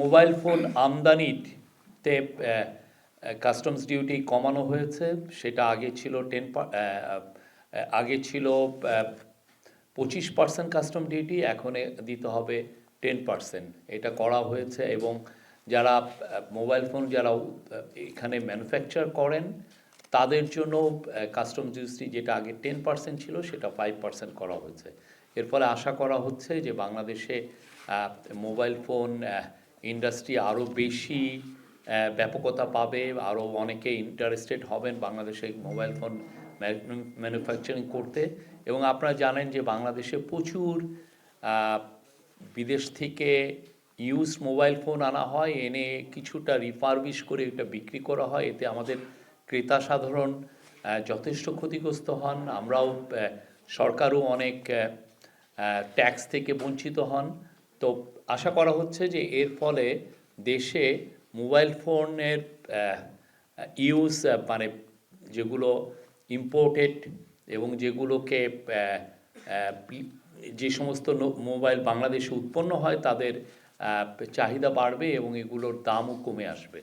Mobile phone আমদানিতে customs duty কমানো হয়েছে। সেটা আগে ছিল টেন আগে ছিল পঁচিশ পার্সেন্ট কাস্টম ডিউটি এখন দিতে হবে টেন পার্সেন্ট এটা করা হয়েছে এবং যারা মোবাইল ফোন যারা এখানে ম্যানুফ্যাকচার করেন, তাদের জন্য কাস্টম ডিউটি যেটা আগে টেন পার্সেন্ট ছিল, সেটা ফাইভ পার্সেন্ট করা হয়েছে। এর ফলে আশা করা হচ্ছে যে বাংলাদেশে মোবাইল ফোন ইন্ডাস্ট্রি আরও বেশি ব্যাপকতা পাবে আরও অনেকে ইন্টারেস্টেড হবেন বাংলাদেশে মোবাইল ফোন ম্যানুফ্যাকচারিং করতে। এবং আপনারা জানেন যে বাংলাদেশে প্রচুর বিদেশ থেকে ইউজ মোবাইল ফোন আনা হয়, এনে কিছুটা রিফারবিশ করে এটা বিক্রি করা হয়। এতে আমাদের ক্রেতা সাধারণ যথেষ্ট ক্ষতিগ্রস্ত হন। আমরাও সরকারও অনেক ট্যাক্স থেকে বঞ্চিত হন। তো আশা করা হচ্ছে যে এর ফলে দেশে মোবাইল ফোনের ইউজ মানে যেগুলো ইম্পোর্টেড এবং যেগুলোকে যে সমস্ত মোবাইল বাংলাদেশে উৎপন্ন হয়, তাদের চাহিদা বাড়বে এবং এগুলোর দামও কমে আসবে।